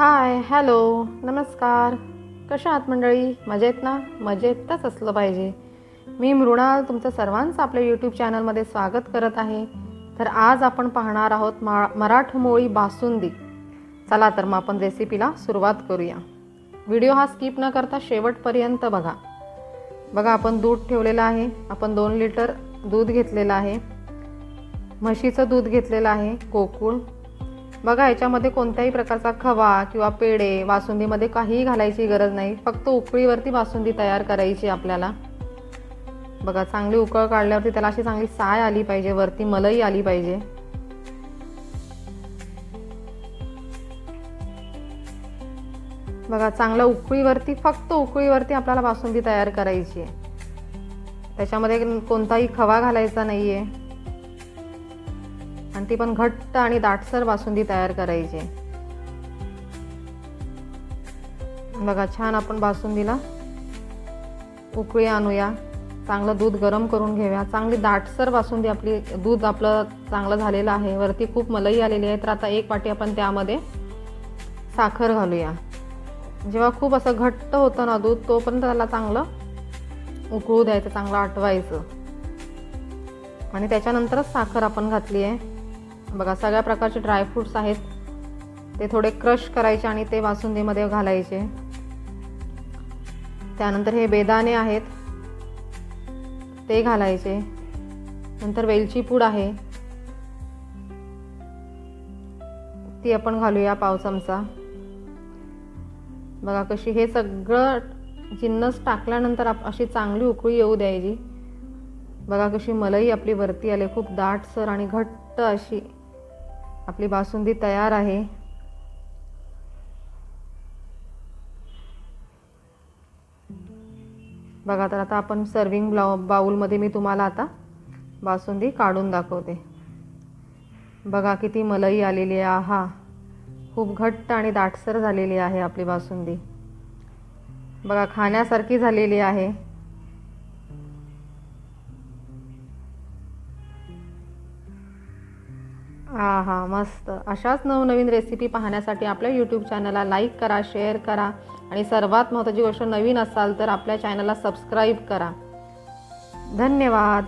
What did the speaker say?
Hi hello नमस्कार. कशा आहात मंडळी? मजेत ना? मजेतच असलं पाहिजे. मी मृणाल तुमचं सर्वांचं आपल्या यूट्यूब चॅनलमध्ये स्वागत करत आहे. तर आज आपण पाहणार आहोत मा मराठमोळी बासुंदी. चला तर मग आपण रेसिपीला सुरुवात करूया. व्हिडिओ हा स्किप न करता शेवटपर्यंत बघा. बघा आपण दूध ठेवलेलं आहे. आपण दोन लिटर दूध घेतलेलं आहे. म्हशीचं दूध घेतलेलं आहे. कोकूळ बघा याच्यामध्ये कोणत्याही प्रकारचा खवा किंवा पेढे बासुंदीमध्ये काहीही घालायची गरज नाही. फक्त उकळीवरती बासुंदी तयार करायची आपल्याला. बघा चांगली उकळ काढल्यावरती त्याला अशी चांगली साय आली पाहिजे वरती मलई आली पाहिजे. बघा चांगल्या उकळीवरती फक्त उकळीवरती आपल्याला बासुंदी तयार करायची आहे. त्याच्यामध्ये कोणताही खवा घालायचा नाही आहे आणि ती पण घट्ट आणि दाटसर बासुंदी तयार करायची. बघा छान आपण बासुंदीला उकळी आणूया. चांगलं दूध गरम करून घेऊया. चांगली दाटसर बासुंदी आपली दूध आपलं चांगलं झालेलं आहे. वरती खूप मलई आलेली आहे. तर आता एक वाटी आपण त्यामध्ये साखर घालूया. जेव्हा खूप असं घट्ट होतं ना दूध तोपर्यंत त्याला चांगलं उकळू द्यायचं चांगलं आटवायचं. आणि त्याच्यानंतरच साखर आपण घातली आहे. बघा सगळ्या प्रकारचे ड्रायफ्रूट्स आहेत. ते थोडे क्रश करायचे आणि ते बासुंदीमध्ये घालायचे. त्यानंतर हे बेदाणे आहेत. ते घालायचे. नंतर वेलची पूड आहे. ती आपण घालूया पाव चमचा. बघा कशी हे सगळं जिन्नस टाकल्यानंतर आप अशी चांगली उकळी येऊ द्यायची. बघा कशी मलई आपली वरती आली. खूप दाटसर आणि घट्ट अशी आपली बासुंदी तयार आहे. बघा तर आता आपण सर्विंग ब्लाउ बाऊलमध्ये मी तुम्हाला आता बासुंदी काढून दाखवते. बघा किती मलई आलेली आहे. आहा खूप घट्ट आणि दाटसर झालेली आहे आपली बासुंदी. बघा खाण्यासारखी झालेली आहे. हा हा मस्त. अशाच नवनवीन रेसिपी पाहण्यासाठी आपल्या यूट्यूब चॅनलला लाईक करा शेअर करा. आणि सर्वात महत्त्वाची गोष्ट नवीन असाल तर आपल्या चॅनलला सबस्क्राईब करा. धन्यवाद.